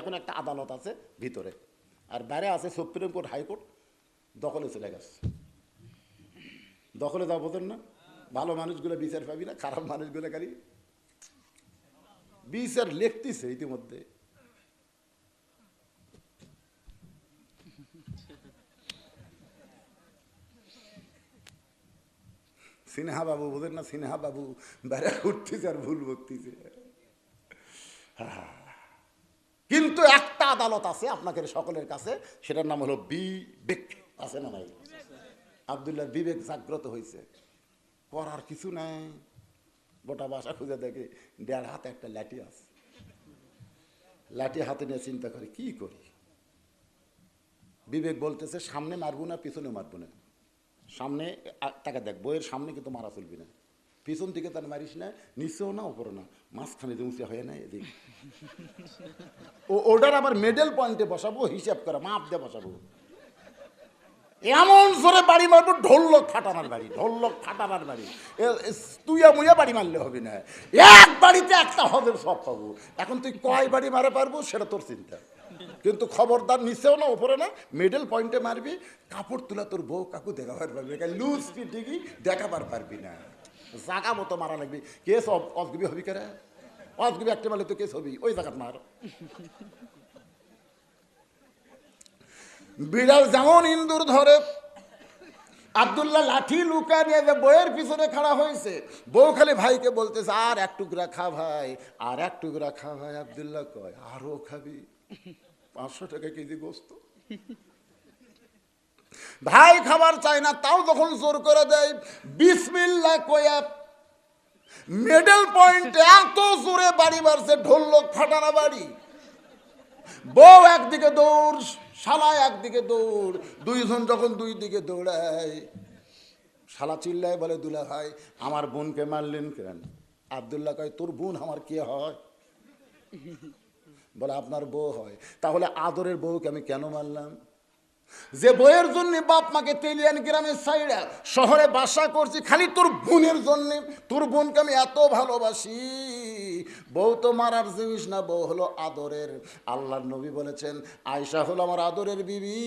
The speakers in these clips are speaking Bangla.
এখন একটা আদালত আছে ভিতরে। আর বাইরে আছে সুপ্রিম কোর্ট হাইকোর্ট দখলে চলে গেছে। দখলে যাওয়া বোঝেন না, ভালো মানুষগুলো বিচার পাবি না, খারাপ মানুষগুলো খালি বিচার লিখতেছে ইতিমধ্যে। সিনহা বাবু বোঝেন না, সিনহা বাবু বেড়া উঠতেছে আর ভুল বকতেছে। কিন্তু একটা আদালত আছে আপনাদের সকলের কাছে, সেটার নাম হলো বিবেক, আছে না নাই? আবদুল্লাহ বিবেক জাগ্রত হয়েছে। করার কিছু নাই। গোটা বাসা খুঁজে দেখে দেড় হাতে একটা লাঠি আছে। লাঠি হাতে নিয়ে চিন্তা করে, কি করি? বিবেক বলতেছে, সামনে মারবো না, পিছনে মারবো না। সামনে তাকে দেখ, বইয়ের সামনে কিন্তু মারা চলবি না। পিছন দিকে তার মারিস না, নিচেও না ওপরে না। মাঝখানে যে উঁচে হয় না এদিক। ও ওটার আবার মেডেল পয়েন্টে বসাবো, হিসাব করে, মাপ দিয়ে বসাবো। এমন জোরে বাড়ি মারবো, ঢোলক ফাটানার বাড়ি, ঢোলক ফাটানার বাড়ি। তুইয়া মুইয়া বাড়ি মারলে হবে না। এক বাড়িতে একটা হবে সব পাবো। এখন তুই কয় বাড়ি মারা পারব, সেটা তোর চিন্তা। কিন্তু খবরদার নিচেও না, ওপরে না মিডল পয়েন্টে মারবি, কাপড় তুলা তোর বউ কাকু দেখাবার পারবি লুজ ফিটিকি দেখাবার পারবি না। জাগা মতো মারা লাগবে। কেস অজগুবি হবি কেরা? অজগুবি একটা মারলে তো কেস হবি ওই জায়গাত মার বিড়াল যেমন ইন্দুর ধরে আবদুল্লাহ লাঠি লুকা নিয়ে বইয়ের পিছনে খাড়া হয়েছে বউ খালি ভাইকে বলতেছে আর এক টুকরা খা ভাই আর এক টুকরা খা ভাই আবদুল্লাহ কয় আরও খাবি পাঁচশো টাকা কেজি গোস্ত। ভাই খাবার চায় না, তাও যখন জোর করে দেয় বিসমিল্লা কয়া মিডল পয়েন্টে এত জোরে বাড়ি মারছে ঢোলক ফাটানা বাড়ি বউ একদিকে দৌড়, শালা একদিকে দৌড়, দুইজন যখন দুই দিকে দৌড়ায়, শালা চিল্লায় বলে, দুলা ভাই, আমার বোনকে মারলেন কেন? আবদুল্লাহ কয়, তোর বোন আমার কে হয়? বলে, আপনার বউ হয়। তাহলে আদরের বউকে আমি কেন মারলাম? যে বইয়ের জন্য বাপ মাকে তেলিয়ান গ্রামের সাইডে শহরে বাসা করছি, খালি তোর বোনের জন্য। তোর বোনকে আমি এত ভালোবাসি। বউ তো মারার জিনিস না, বউ হলো আদরের। আল্লাহর নবী বলেছেন আয়সা হলো আমার আদরের বিবি।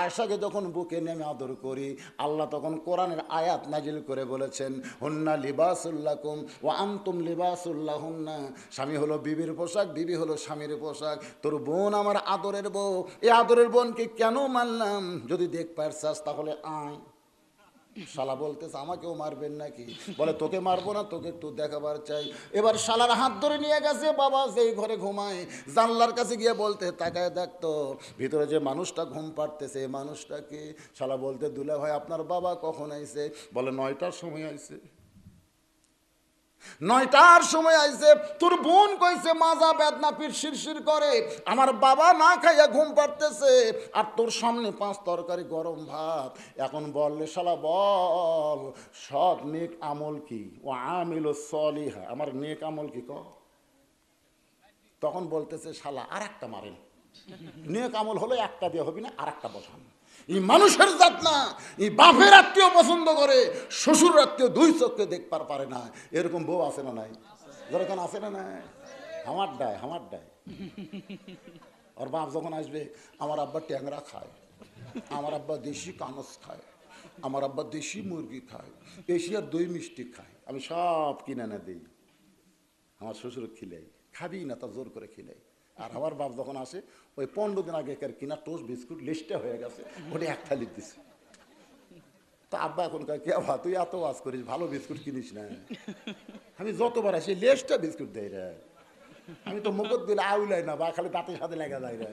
আয়সাকে যখন বুকে নিয়ে আমি আদর করি, আল্লাহ তখন কোরআনের আয়াত নাজিল করে বলেছেন, হন্না লিবাসুল্লাকুম ও আন্তুম লিবাসুল্লাহ হন্না স্বামী হলো বিবির পোশাক, বিবি হলো স্বামীর পোশাক। তোর বোন আমার আদরের বউ। এই আদরের বোনকে কেন মানলাম? যদি দেখ পারছাস তাহলে আয়। শালা বলতেছে, আমাকেও মারবেন নাকি? বলে, তোকে মারবো না, তোকে একটু দেখাবার চাই। এবার শালার হাত ধরে নিয়ে গেছে, বাবা, যেই ঘরে ঘুমায় জানলার কাছে গিয়ে বলতে, তাকায় দেখতো ভিতরে যে মানুষটা ঘুম পাড়তেছে, এই মানুষটাকে? শালা বলতে দুলে ভাই আপনার বাবা কখন আইছে? বলে, নয়টার সময় আইছে। নয়টার সময় আইছে, তোর বোন কইছে মাজা বেদনা পির শিরশির করে, আমার বাবা না খাইয়া ঘুম পাড়তেছে, আর তোর সামনে পাঁচ তরকারি গরম ভাত। এখন বললে শালা, বল সব নেক আমল কি? ও আমিল সলিহা, আমার নেক আমল কি ক তখন বলতেছে, শালা আর একটা মারেন। নেক আমল হলে একটা দিয়ে হবি না আর একটা বসান। এই মানুষের জাত না। এই বাপের আত্মীয় পছন্দ করে শ্বশুর আত্মীয় দুই চোখকে দেখবার পারে না। এরকম বউ আছে না নাই? যেরকম আছে না নাই? আমার ডায় আমার ডায় ওর বাপ যখন আসবে, আমার আব্বা ট্যাংরা খায়, আমার আব্বা দেশি কানস খায়, আমার আব্বা দেশি মুরগি খায় এশিয়ার দই মিষ্টি খায়। আমি সব কিনে এনে দিই। আমার শ্বশুর খিলাই, খাবি না তা জোর করে খিলাই। আর আমার বাপ যখন আসে, ওই পনেরো দিন আগেকার কিনা টোস্ট বিস্কুট লিস্টে হয়ে গেছে, ওটা এক থালি দিছে। তা আব্বা এখন কে আব্বা, তুই এত ওয়াজ করিস, ভালো বিস্কুট কিনিস না? আমি যতবার আসি লেসটা বিস্কুট দেয় রে। আমি তো মুখত দিলে আউলাই না, বা খালি দাঁতের সাথে লেগে যায় রে।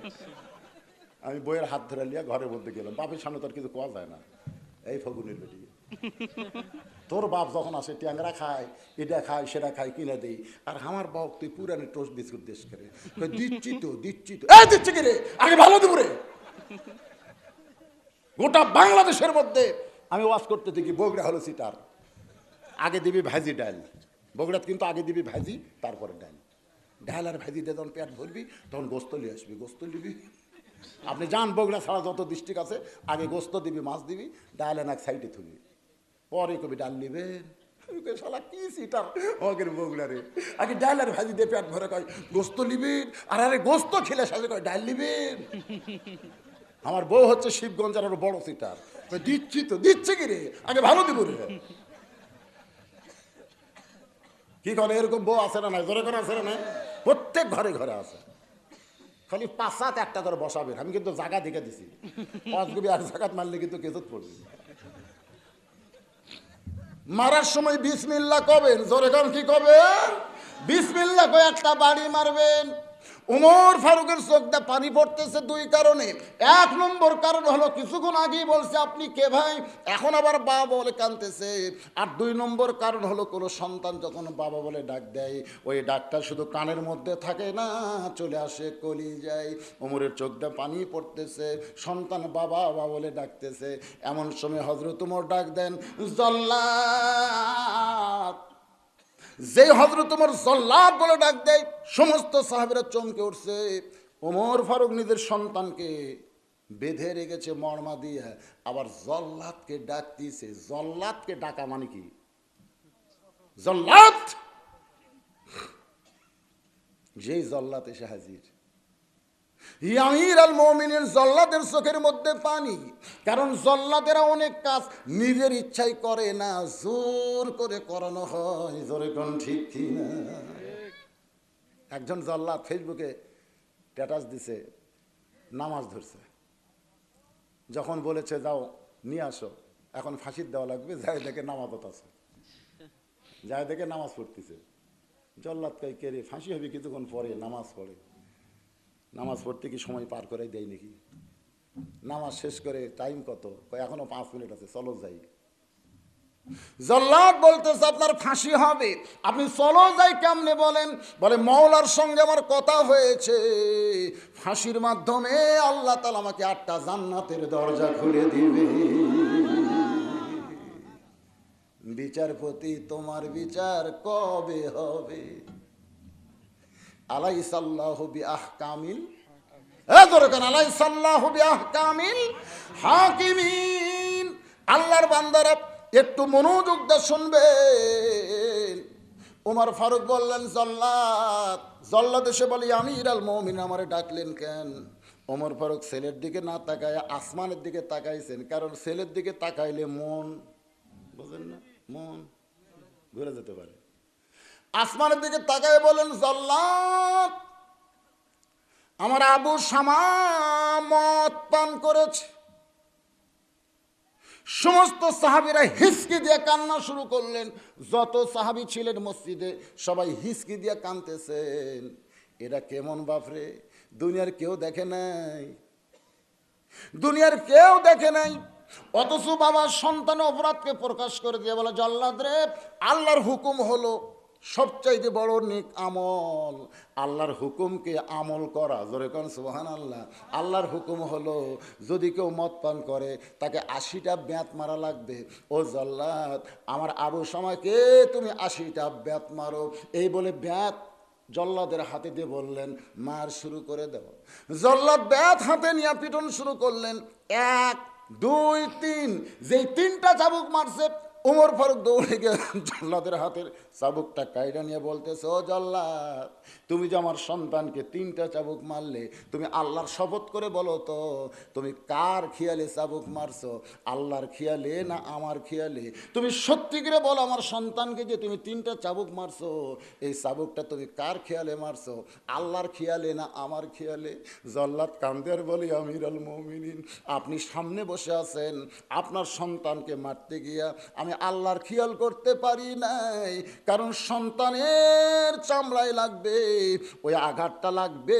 আমি বইয়ের হাত ধরে লিয়া ঘরের মধ্যে গেলাম। বাপের সামনে তো আর কিছু কোয়া যায় না। এই ফগুনের বেটি। তোর বাপ যখন আসে, ট্যাংরা খায়, এটা খায়, সেটা খায়, কিনে দেই আর আমার বাপ, তুই পুরানি টোস্ট বিস্কুট দেশ করে? দিচ্ছি তো দিচ্ছি তো। দিচ্ছি কি রে আগে ভালো দিব রে। গোটা বাংলাদেশের মধ্যে আমি ওয়াজ করতে দেখি বগড়া হলো সিটার। আগে দিবি ভাজি ডাল। বগুড়াত কিন্তু আগে দিবি ভাজি, তারপরে ডাল। ডাল আর ভাজি দিয়ে যখন পেট ভরবি, তখন গোস্ত নিয়ে আসবি। গোস্ত নিবি। আপনি যান বগড়া ছাড়া যত ডিস্ট্রিক্ট আছে, আগে গোস্ত দিবি, মাছ দিবি, ডাল এক সাইডে থুবি। পরে কবি ডাল নিবেন শালা, কি সিটার? আমাকে বগুলারে আগে ডাল আর ভাজি দিয়ে পেট ভরে কয়, গোস্ত লিবিন আর আরে গোস্ত খেলে সাথে কয়, ডাল লিবিন আমার বউ হচ্ছে শিবগঞ্জের আরও বড় সিটার। দিচ্ছি তো, দিচ্ছে কি রে? আগে ভালো দিব রে। কি করে এরকম বউ আছে না নাই? জোরে করে আছে না নাই? প্রত্যেক ঘরে ঘরে আছে। খালি পাঁচ সাত একটা করে বসাবেন। আমি কিন্তু জায়গা দেখে দিছি। পাঁচ গুবি আর জাগাত মারলে কিন্তু কেজত পড়বে। মারার সময় বিসমিল্লা কবেন? জোরে কি কবেন? বিসমিল্লা কয়ে একটা বাড়ি মারবেন। উমর ফারুকের চোখ দিয়ে পানি পড়তেছে দুই কারণে। এক নম্বর কারণ হলো কিছুক্ষণ আগেই বলছে, আপনি কে ভাই? এখন আবার বাবা বলে কানতেছে। আর দুই নম্বর কারণ হলো কোনো সন্তান যখন বাবা বলে ডাক দেয়, ওই ডাকটা শুধু কানের মধ্যে থাকে না, চলে আসে কলি যায় উমরের চোখ দিয়ে পানি পড়তেছে, সন্তান বাবা বাবা বলে ডাকতেছে। এমন সময় হজরত উমর ডাক দেন, জল্লাদ! যে হজরত তোমার জল্লাদ বলে ডাক দেয়, সমস্ত সাহেবেরা চমকে উঠছে। ওমর ফারুক নিজের সন্তানকে বেঁধে রেখেছে, মর্মা দিয়ে। আবার জল্লাদকে ডাক দিয়েছে। জল্লাদকে ডাকা মানে কি? জল্লাদ! যেই জল্লাতে এসে হাজির। ইয়ামির আল মমিনের জল্লাদের চোখের মধ্যে পানি। কারণ জল্লাদেরা অনেক কাজ নিজের ইচ্ছাই করে না, জোর করে করানো হয়। জোরে কোন ঠিক কি না একজন জল্লাদ ফেসবুকে স্ট্যাটাস দিছে, নামাজ ধরছে। যখন বলেছে, যাও, নিয়ে আসো। এখন ফাঁসির দেওয়া লাগবে, যাই দেখে নামাজত আছে। যাই দেখে নামাজ পড়তেছে। জল্লাদ কে রে, ফাঁসি হবে কিছুক্ষণ পরে নামাজ পড়ে। নামাজ পড়তে কি সময় পার করে দেয় নাকি? নামাজ শেষ করে টাইম কত? এখনও পাঁচ মিনিট আছে, চলো যাই। জল্লাদ বলতেছে, আপনার ফাঁসি হবে। আপনি চলো যাই কেমনে বলেন? বলে মৌলার সঙ্গে আমার কথা হয়েছে। ফাঁসির মাধ্যমে আল্লাহ তালা আমাকে আটটা জান্নাতের দরজা খুলে দিবে। বিচারপতি, তোমার বিচার কবে হবে? দরকার আলাইসাল্লাহু বিআহকামিল হাকিমিন। আল্লাহর বান্দারা একটু মনোযোগ দিয়ে শুনবেন। ওমর ফারুক বললেন, জল্লাদ জল্লাদ এসে বলি আমি ইরাল মমিন আমারে ডাকলেন কেন? ওমর ফারুক ছেলের দিকে না তাকায় আসমানের দিকে তাকাইছেন, কারণ ছেলের দিকে তাকাইলে মন বুঝলেন না? মন ঘুরে যেতে পারে। আসমানের দিকে তাকায় বলেন, জল্লাদ, আমার আবু মদ পান করেছে। সমস্ত সাহাবিরা হিসকি দিয়ে কান্না শুরু করলেন। যত সাহাবি ছিলেন মসজিদে, সবাই হিসকি দিয়ে কানতেছেন এরা কেমন বাপরে দুনিয়ার কেউ দেখে নাই। দুনিয়ার কেউ দেখে নাই। অথচ বাবা সন্তান অপরাধকে প্রকাশ করে দিয়ে বলে, জল্লাদ রে, আল্লাহর হুকুম হলো সবচাইতে বড় নেক আমল। আল্লাহর হুকুমকে আমল করা। জোরে কোন সুবহান আল্লাহ আল্লাহর হুকুম হলো, যদি কেউ মদ পান করে, তাকে আশিটা ব্যাত মারা লাগবে। ও জল্লাদ, আমার আবু সময়কে তুমি আশিটা ব্যাত মারো। এই বলে ব্যাত জল্লাদের হাতে দিয়ে বললেন, মার শুরু করে দেব জল্লাদ ব্যাত হাতে নিয়ে পিটন শুরু করলেন। এক, দুই, তিন। যেই তিনটা চাবুক মারছে উমর ফারুক দৌড়ে গিয়ে জল্লাদের হাতের চাবুকটা কাইরা নিয়ে বলতেছে, ও জল্লাদ তুমি যে আমার সন্তানকে তিনটা চাবুক মারলে, তুমি আল্লাহর শপথ করে বলো তো, তুমি কার খেয়ালে চাবুক মারছো, আল্লাহর খেয়ালে না আমার খেয়ালে? তুমি সত্যি করে বলো আমার সন্তানকে যে তুমি তিনটা চাবুক মারছো, এই চাবুকটা তুমি কার খেয়ালে মারছো? আল্লাহর খেয়ালে না আমার খেয়ালে? জল্লাদ কান্দের বলি আমির আল মমিনিন, আপনি সামনে বসে আছেন, আপনার সন্তানকে মারতে গিয়া আমি আল্লাহর খেয়াল করতে পারি নাই। কারণ সন্তানের চামড়ায় লাগবে ওই আঘাতটা লাগবে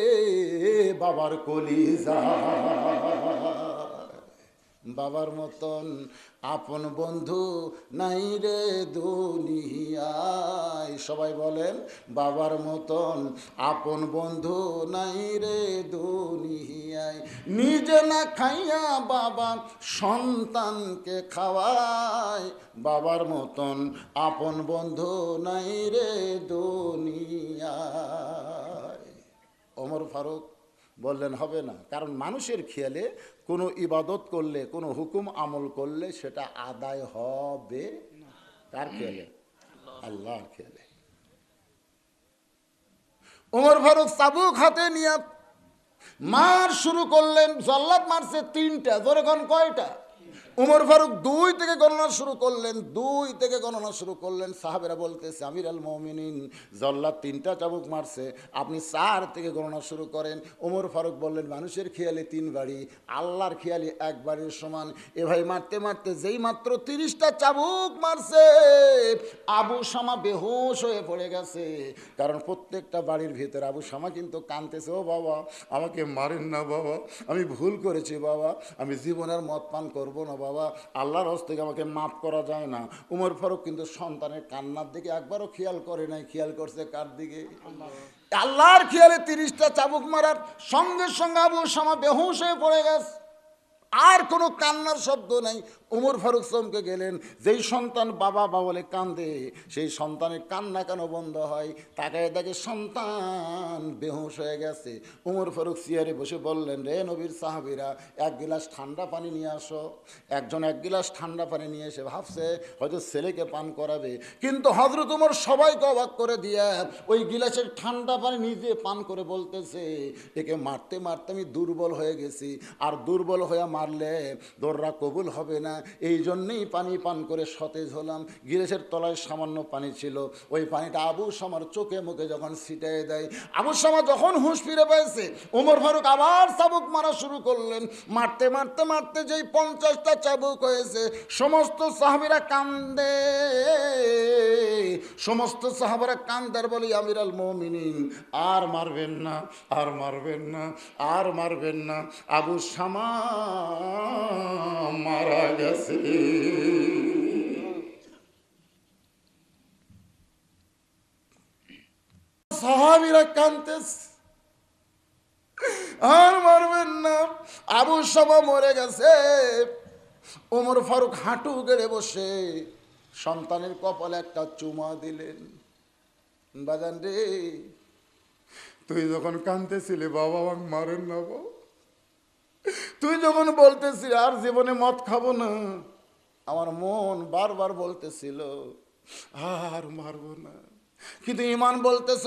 বাবার কলিজা। বাবার মতন আপন বন্ধু নাই রে দুনিয়ায়। সবাই বলেন, বাবার মতন আপন বন্ধু নাই রে দুনিয়ায়। নিজে না খাইয়া বাবা সন্তানকে খাওয়ায়। বাবার মতন আপন বন্ধু নাই রে দুনিয়ায়। অমর ফারুক বললেন, হবে না। কারণ মানুষের খেয়ালে কোনো ইবাদত করলে, কোনো হুকুম আমল করলে সেটা আদায় হবে কার খেয়ালে? আল্লাহর খেয়ালে। ওমর ফারুক চাবুক হাতে নিয়ে মার শুরু করলেন, জল্লাদ মারছে তিনটা, জোরে কয়টা? উমর ফারুক দুই থেকে গণনা শুরু করলেন, দুই থেকে গণনা শুরু করলেন। সাহাবেরা বলতেছে আমির আল মমিনিন, জল্লাদ তিনটা চাবুক মারছে, আপনি চার থেকে গণনা শুরু করেন। উমর ফারুক বললেন, মানুষের খেয়ালে তিন বাড়ি, আল্লাহর খেয়ালে এক বাড়ির সমান। এ ভাই মারতে মারতে যেই মাত্র তিরিশটা চাবুক মারছে, আবু শামা বেহোশ হয়ে পড়ে গেছে। কারণ প্রত্যেকটা বাড়ির ভিতরে আবু শামা কিন্তু কানতেছে ও বাবা, আমাকে মারেন না বাবা, আমি ভুল করেছি বাবা, আমি জীবনের মদ পান করব না বাবা। আল্লাহর হস্ত থেকে আমাকে মাফ করা যায় না। উমর ফারুক কিন্তু সন্তানের কান্নার দিকে একবারও খেয়াল করে নাই। খেয়াল করছে কার দিকে? আল্লাহর খেয়ালে তিরিশটা চাবুক মারার সঙ্গে সঙ্গে আবু সামা বেহুশ হয়ে পড়ে গেছে। আর কোনো কান্নার শব্দ নাই। উমর ফারুক চমকে গেলেন, যেই সন্তান বাবা বা বলে কান্দে সেই সন্তানের কান্না কেন বন্ধ হয়? তাকায় দেখে সন্তান বেহুশ হয়ে গেছে। উমর ফারুক চেয়ারে বসে বললেন, রে নবীর সাহাবিরা, এক গিলাস ঠান্ডা পানি নিয়ে আসো। একজন এক গিলাস ঠান্ডা পানি নিয়ে এসে ভাবছে, হয়তো ছেলেকে পান করাবে। কিন্তু হজরত উমর সবাইকে অবাক করে দিয়া ওই গিলাসের ঠান্ডা পানি নিজে পান করে বলতেছে, একে মারতে মারতে আমি দুর্বল হয়ে গেছি। আর দুর্বল হয়ে মারলে দোররা কবুল হবে না। এই জন্যেই পানি পান করে সতেজ হলাম। গিরেশের তলায় সামান্য পানি ছিল। ওই পানিটা আবু সামার চোখে মুখে যখন ছিটাই দেয়, আবু সামা যখন হুঁশ ফিরে পেয়েছে ওমর ফারুক আবার চাবুক মারা শুরু করলেন। মারতে মারতে মারতে যেই পঞ্চাশটা চাবুক হয়েছে, সমস্ত সাহাবিরা কান্দে। সমস্ত সাহাবারা কান্দার বলি, আমিরাল মমিনিন, আর মারবেন না, আর মারবেন না, আর মারবেন না। আবু শামা মারা গেছে। সাহাবিরা কান্তেছে আর মারবেন না। আবু শামা মরে গেছে। ওমর ফারুক হাঁটু গেড়ে বসে। সন্তানের কপালে একটা চুমা দিলেন। বাজান রে, তুই যখন কাঁদতেছিলি, বাবা আমাকে মারেন না বাবা। তুই যখন বলতেছিলি, আর জীবনে মদ খাব না। আমার মন বারবার বলতেছিল, আর মারবো না। কিন্তু ইমান বলতেছ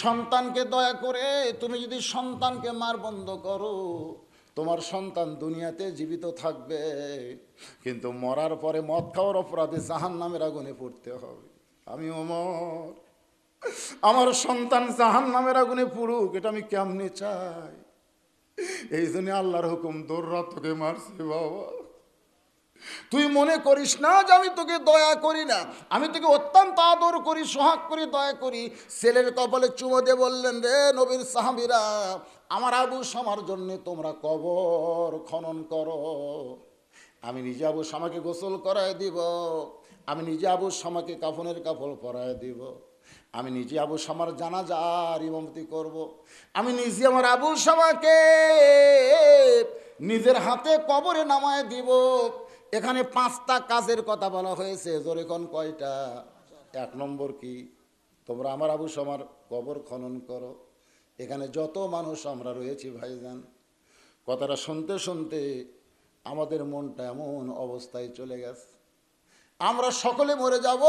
সন্তানকে দয়া করে তুমি যদি সন্তানকে মার বন্ধ করো তোমার সন্তান দুনিয়াতে জীবিত থাকবে, কিন্তু মরার পরে মদ খাওয়ার অপরাধে জাহান নামের আগুনে পড়তে হবে। আমি অমর আমার সন্তান জাহান নামের আগুনে পড়ুক, এটা আমি কেমনে চাই? এই জন্য আল্লাহর হুকুম দৌড় তোকে মারছে বাবা। তুই মনে করিস না যে আমি তোকে দয়া করি না? আমি তোকে অত্যন্ত আদর করি, সোহাগ করি, দয়া করি। ছেলের কপালে চুমো দিয়ে বললেন, রে নবীর সাহাবিরা আমার আবু সামার জন্যে তোমরা কবর খনন করো। আমি নিজে আবু সামাকে গোসল করায় দিব। আমি নিজে আবু সামাকে কাফনের কাফল পরায় দিব। আমি নিজে আবু সামার জানাজার ইমামতি করব। আমি নিজে আমার আবু সামাকে নিজের হাতে কবরে নামায় দিব। এখানে পাঁচটা কাজের কথা বলা হয়েছে, জোরে কোন কয়টা? এক নম্বর কি? তোমরা আমার আবু সামার কবর খনন করো। এখানে যত মানুষ আমরা রয়েছি ভাইজান, কথাটা শুনতে শুনতে আমাদের মনটা এমন অবস্থায় চলে গেছে। আমরা সকলে মরে যাব,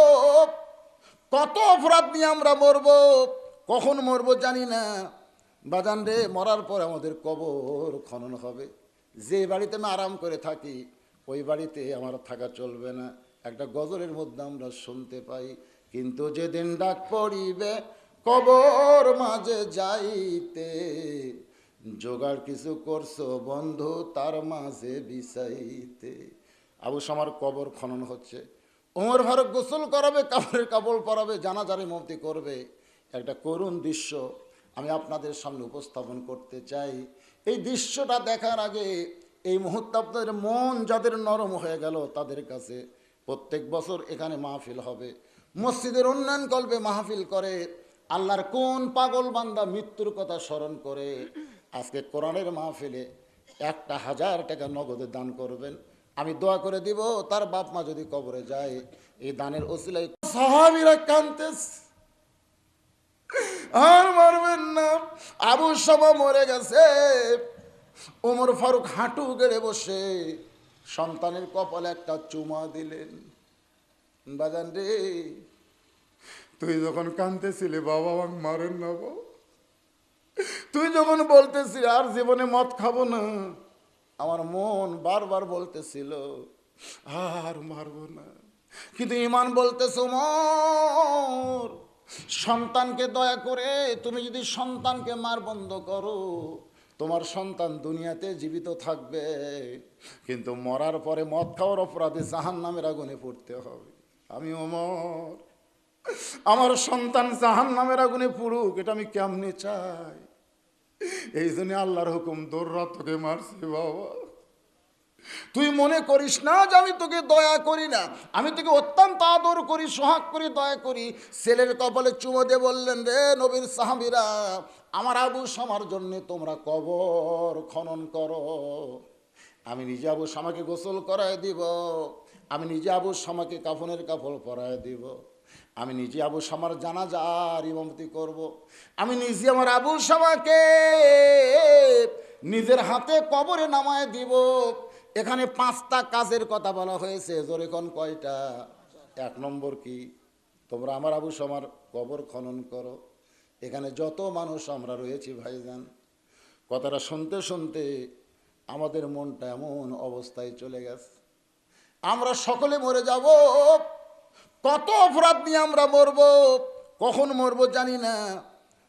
কত অপরাধ নিয়ে আমরা মরব, কখন মরব জানি না। বাজান রে, মরার পর আমাদের কবর খনন হবে। যে বাড়িতে আমি আরাম করে থাকি, ওই বাড়িতে আমার থাকা চলবে না। একটা গজলের মধ্যে আমরা শুনতে পাই, কিন্তু যেদিন ডাক পড়িবে কবর মাঝে যাইতে। জোগাড় কিছু করছ বন্ধু, তার মাঝে বিছাইতে। আবু সামার কবর খনন হচ্ছে। ওমর ফারুক গোসল করাবে, কাপড়ের কাপড় পরাবে জানাজারি মতি করবে। একটা করুণ দৃশ্য আমি আপনাদের সামনে উপস্থাপন করতে চাই। এই দৃশ্যটা দেখার আগে এই মুহূর্তে আপনাদের মন যাদের নরম হয়ে গেল তাদের কাছে প্রত্যেক বছর এখানে মাহফিল হবে। মসজিদের উন্নয়ন কল্পে মাহফিল করে। আল্লাহর কোন পাগল বান্দা মৃত্যুর কথা স্মরণ করে, আজকে কোরআনের মাহফিলে একটা হাজার টাকা নগদে দান করবেন। আমি দোয়া করে দিব, তার বাপ মা যদি কবরে যায়, এই দানের ওসিলাই সাহাবিরা কান্তেস আর মারবেন না। আবু সামা মরে গেছে। ওমর ফারুক হাঁটু গেড়ে বসে, সন্তানের কপালে একটা চুমা দিলেন। বাজান রে তুই যখন কাঁদতেছিলি, বাবা আমাকে মারেন না, বাবা। তুই যখন বলতেছিলি, আর জীবনে মদ খাব না। আমার মন বারবার বলতেছিল, আর মারবো না। কিন্তু ইমান বলতেছো মর সন্তানকে দয়া করে তুমি যদি সন্তানকে মার বন্ধ করো, তোমার সন্তান দুনিয়াতে জীবিত থাকবে। কিন্তু মরার পরে মদ খাওয়ার অপরাধে জাহান নামের আগুনে পড়তে হবে। আমি অমর আমার সন্তান জাহান নামের আগুনে পড়ুক, এটা আমি কেমনে চাই? এই জন্য আল্লাহর হুকুম দৌড়া তোকে মারছি বাবা। তুই মনে করিস না যে আমি তোকে দয়া করি না? আমি তোকে অত্যন্ত আদর করি, সোহাগ করি, দয়া করি। ছেলের কপালে চুমো দিয়ে বললেন, রে নবীর সাহাবিরা, আমার আবু সামার জন্য তোমরা কবর খনন করো। আমি নিজে আবু সামাকে গোসল করায় দিব, আমি নিজে আবু সামাকে কাফনের কাপড় পরায় দিব। আমি নিজে আবু সামার জানাজার ইমামতি করব। আমি নিজে আমার আবু সামাকে নিজের হাতে কবরে নামায় দিব। এখানে পাঁচটা কাজের কথা বলা হয়েছে, জোরে কোন কয়টা? এক নম্বর কি? তোমরা আমার আবু সামার কবর খনন করো। এখানে যত মানুষ আমরা রয়েছি ভাইজান, কথাটা শুনতে শুনতে আমাদের মনটা এমন অবস্থায় চলে গেছে। আমরা সকলে মরে যাব। কত অপরাধ নিয়ে আমরা মরব? কখন মরব জানি না।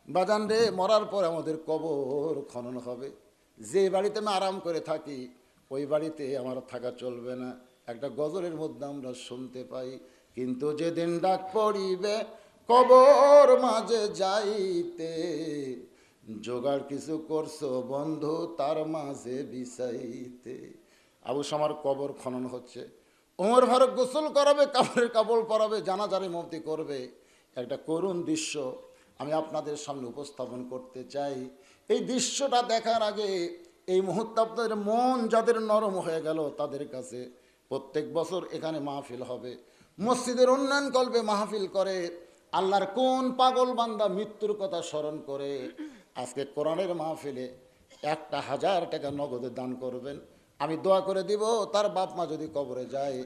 বাজান রে, মরার পর আমাদের কবর খনন হবে। যে বাড়িতে আমি আরাম করে থাকি, ওই বাড়িতে আমার থাকা চলবে না। একটা গজলের মধ্যে আমরা শুনতে পাই, কিন্তু যেদিন ডাক পড়িবে কবর মাঝে যাইতে, জোগাড় কিছু করছ বন্ধু তার মাঝে বিছাইতে। আবু সামার কবর খনন হচ্ছে। ওমর ফারুক গোসল করাবে কাপড়ের কাপড় পরাবে, জানাজারি মতি করবে। একটা করুণ দৃশ্য আমি আপনাদের সামনে উপস্থাপন করতে চাই। এই দৃশ্যটা দেখার আগে এই মুহূর্তে আপনাদের মন যাদের নরম হয়ে গেল তাদের কাছে প্রত্যেক বছর এখানে মাহফিল হবে। মসজিদের উন্নয়ন কল্পে মাহফিল করে, আল্লাহর কোন পাগল বান্দা মৃত্যুর কথা স্মরণ করে, আজকে কোরআনের মাহফিলে একটা হাজার টাকা নগদে দান করবেন। আমি দোয়া করে দিব, তার বাপ মা যদি কবরে যায়,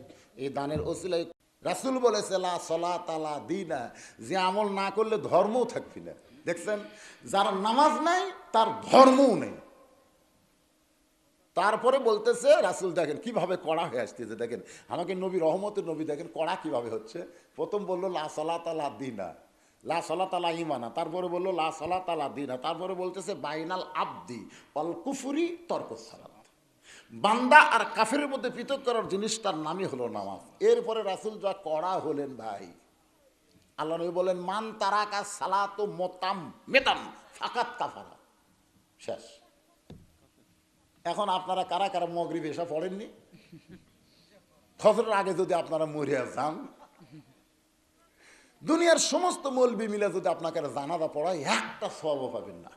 এই দানের ওসিলাই রাসুল বলেছে, লা সলা তালা দিনা যে আমল না করলে ধর্মও থাকবি না। দেখছেন? যার নামাজ নাই, তার ধর্মও নেই। তারপরে বলতেছে, রাসুল, দেখেন কীভাবে কড়া হয়ে আসতেছে, দেখেন। আমাকে নবী, রহমতের নবী, দেখেন কড়া কীভাবে হচ্ছে। প্রথম বলল, লা সলা তালা দিনা লা সলা তালা ইমানা তারপরে বলল, লা সলা তালা দিনা তারপরে বলতেছে, বাইনাল আব্দি অল কুফুরি তর্ক সালাত বান্দা আর কাফের মধ্যে পৃথক করার জিনিসটার নামই হলো নামাজ। এরপরে রাসুল যা কড়া হলেন ভাই, আল্লাহ নবী বলেন, মান তারাকা সালাত মোতাম মেতাম, ফাকাত কাফারা। শেষ। এখন আপনারা কারা কারা মগরিব এসা পড়েননি? ফজরের আগে যদি আপনারা মরিয়া যান, দুনিয়ার সমস্ত মলবি মিলে যদি আপনাকে জানাজা পড়ায়, একটা সব পাবেন না।